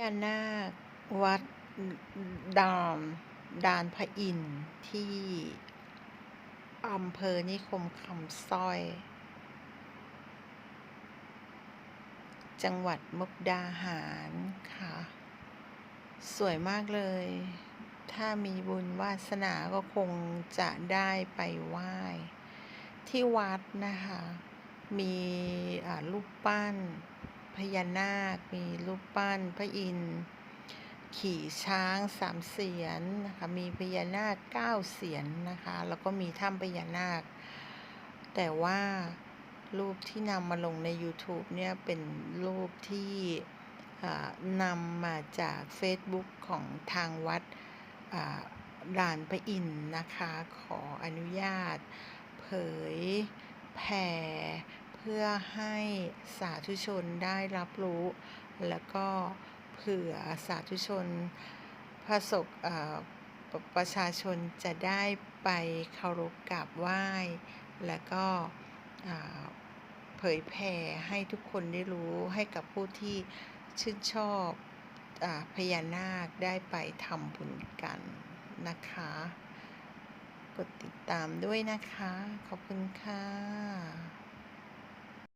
ญานาควัดดานดานพระอินทร์ที่อำเภอนิคมคำสร้อย จังหวัดมุกดาหารค่ะ สวยมากเลย ถ้ามีบุญวาสนาก็คงจะได้ไปไหว้ ที่วัดนะคะ มีอ่ารูปปั้น พญานาค มีรูปปั้นพระอินทร์ขี่ช้างสามเสียนนะคะ มีพญานาคเก้าเสียนนะคะ แล้วก็มีถ้ำพญานาค แต่ว่ารูปที่นำมาลงใน YouTube เนี่ย เป็นรูปที่นำมาจาก Facebook ของทางวัดด่านพระอินทร์นะคะ ขออนุญาต เผยแผ่ พื่อให้สาธุชนได้รับรู้ แล้วก็เผื่อสาธุชนประสบประชาชนจะได้ไปเคารพกราบไหว้ แล้วก็เผยแผ่ให้ทุกคนได้รู้ให้กับผู้ที่ชื่นชอบอพญานาคได้ไปทำบุญกันนะคะ กดติดตามด้วยนะคะ ขอบคุณค่ะ